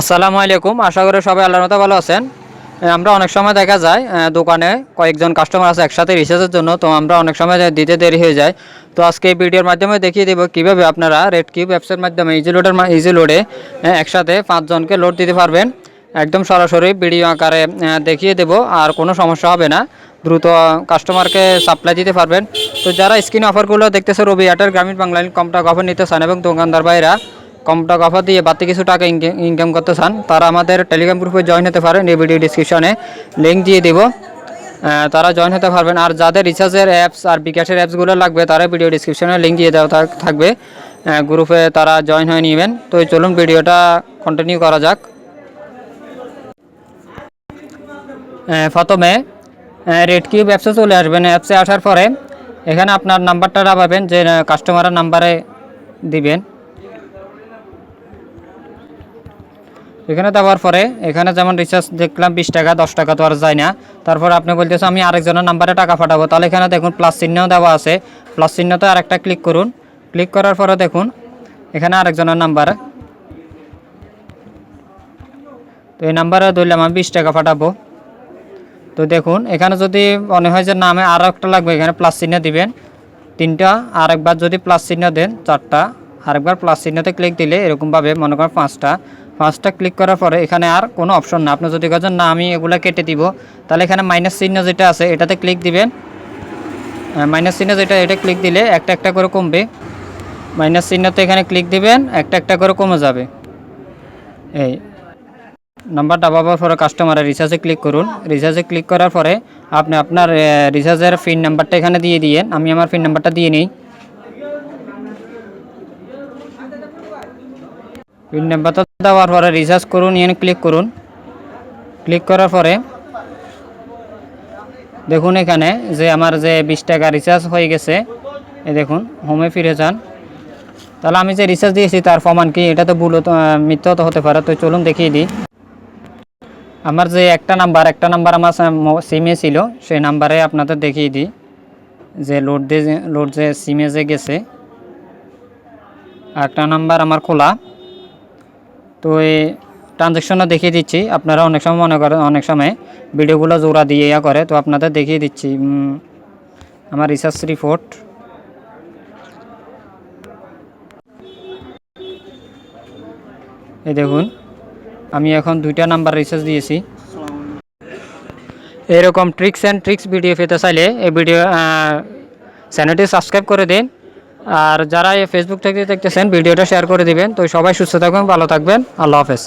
আসসালামু আলাইকুম। আশা করি সবাই আল্লাহর মতো ভালো আছেন। আমরা অনেক সময় দেখা যায় দোকানে কয়েকজন কাস্টমার আছে একসাথে রিচার্জের জন্য, তো আমরা অনেক সময় দিতে দেরি হয়ে যায়। তো আজকে এই ভিডিওর মাধ্যমে দেখিয়ে দেবো কীভাবে আপনারা রেড কিউব অ্যাপসের মাধ্যমে ইজি লোডের ইজি লোডে একসাথে পাঁচজনকে লোড দিতে পারবেন। একদম সরাসরি ভিডিও আকারে দেখিয়ে দেব, আর কোনো সমস্যা হবে না। দ্রুত কাস্টমারকে সাপ্লাই দিতে পারবেন। তো যারা স্ক্রিন অফারগুলো দেখতেছে রবি এয়ারটেল গ্রামীণ বাংলা কম টাকা অফার নিতে চান এবং দোকানদার ভাইরা কম টাকা অফার দিয়ে বাড়তি কিছু টাকা ইনকে- ইনকাম করতে চান, তারা আমাদের টেলিগ্রাম গ্রুপে জয়েন হতে পারেন। এই ভিডিও ডিসক্রিপশনে লিঙ্ক দিয়ে দিব। তারা জয়েন হতে পারবেন। আর যাদের রিচার্জের অ্যাপস আর বিকাশের অ্যাপসগুলো লাগবে, তারা ভিডিও ডিসক্রিপশনে লিঙ্ক দিয়ে দেওয়া থাকবে। গ্রুপে তারা জয়েন হয়ে নেবেন। তো চলুন ভিডিওটা কন্টিনিউ করা যাক। প্রথমে রেড কিউব অ্যাপসে চলে আসবেন। অ্যাপসে আসার পরে এখানে আপনার নাম্বারটা পাবেন যে কাস্টমারের নাম্বারে দিবেন। এখানে দেওয়ার পরে, এখানে যেমন রিচার্জ দেখলাম বিশ টাকা, দশ টাকা তো আর যায় না। তারপর আপনি বলতেছে, আমি আরেকজনের নাম্বারে টাকা পাঠাবো। তাহলে এখানে দেখুন প্লাস চিহ্ন দেওয়া আছে। প্লাস চিহ্নতে আরেকটা ক্লিক করুন। ক্লিক করার পরে দেখুন, এখানে আরেকজনের নাম্বার তো এই নাম্বারে ধরলাম, আমি বিশ টাকা পাঠাবো। তো দেখুন, এখানে যদি মনে হয় যে নামে আরও একটা লাগবে। এখানে প্লাস চিহ্ন দিবেন। তিনটা, আরেকবার যদি প্লাস চিহ্ন দেন, চারটা, আরেকবার প্লাস চিহ্নতে ক্লিক দিলে এরকমভাবে, মনে করেন পাঁচটা। পাঁচটা ক্লিক করার পরে এখানে আর কোনো অপশন না। আপনি যদি কাজেন না, আমি এগুলো কেটে দিব, তাহলে এখানে মাইনাস চিহ্ন যেটা আছে, এটাতে ক্লিক দিবেন। মাইনাস চিহ্ন যেটা, এটা ক্লিক দিলে একটা একটা করে কমবে। মাইনাস চিহ্নতে এখানে ক্লিক দিবেন, একটা একটা করে কমে যাবে। এই নাম্বারটা পাওয়ার পরে কাস্টমারের রিচার্জে ক্লিক করুন। রিচার্জে ক্লিক করার পরে আপনি আপনার রিচার্জের পিন নাম্বারটা এখানে দিয়ে দিয়েন। আমি আমার পিন নাম্বারটা দিয়ে নিই। পিন নাম্বারটা দেওয়ার পরে রিচার্জ করুন, এখানে ক্লিক করুন। ক্লিক করার পরে দেখুন এখানে যে আমার যে বিশ টাকা রিচার্জ হয়ে গেছে এই দেখুন হোমে ফিরে যান। তাহলে আমি যে রিচার্জ দিয়েছি তার প্রমাণ কি? এটা তো ভুল মিথ্যা তো হতে পারে, তো চলুন দেখিয়ে দিই। আমার যে একটা নাম্বার একটা নাম্বার আমার সিমে ছিল, সেই নাম্বারে আপনাদের দেখিয়ে দিই। যে লোড দিয়ে লোড যে সিমে যে গেছে একটা নাম্বার আমার খোলা। তো এই ট্রানজ্যাকশনটা দেখিয়ে দিচ্ছি। আপনারা অনেক সময় মনে করেন, অনেক সময় ভিডিওগুলো জোড়া দিয়ে ইয়া করে, তো আপনাদের দেখিয়ে দিচ্ছি। আমার রিসার্চ রিপোর্ট এই দেখুন, আমি এখন দুইটা নাম্বার রিসার্চ দিয়েছি। এরকম ট্রিক্স অ্যান্ড ট্রিক্স ভিডিও পেতে চাইলে এই ভিডিও চ্যানেলটি সাবস্ক্রাইব করে দিন। আর যারা এই ফেসবুক থেকে দেখতেছেন, ভিডিওটা শেয়ার করে দিবেন। তো সবাই সুস্থ থাকবেন ভালো থাকবেন। আল্লাহ হাফেজ।